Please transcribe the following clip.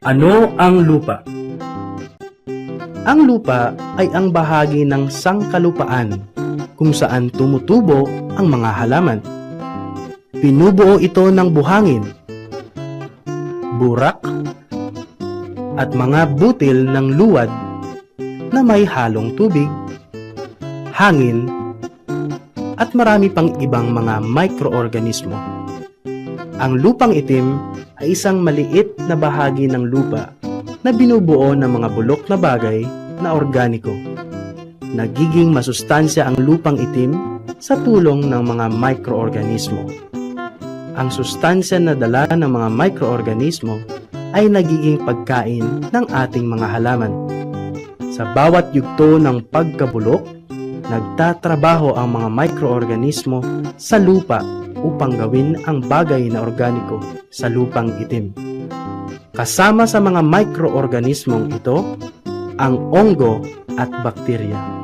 Ano ang lupa? Ang lupa ay ang bahagi ng sangkalupaan kung saan tumutubo ang mga halaman. Pinubuo ito ng buhangin, burak, at mga butil ng luwad na may halong tubig, hangin, at marami pang ibang mga mikroorganismo. Ang lupang itim ay isang maliit na bahagi ng lupa na binubuo ng mga bulok na bagay na organiko. Nagiging masustansya ang lupang itim sa tulong ng mga mikroorganismo. Ang sustansya na dala ng mga mikroorganismo ay nagiging pagkain ng ating mga halaman. Sa bawat yugto ng pagkabulok, nagtatrabaho ang mga mikroorganismo sa lupa upang gawin ang bagay na organiko sa lupang itim. Kasama sa mga mikroorganismong ito, ang onggo at bakterya.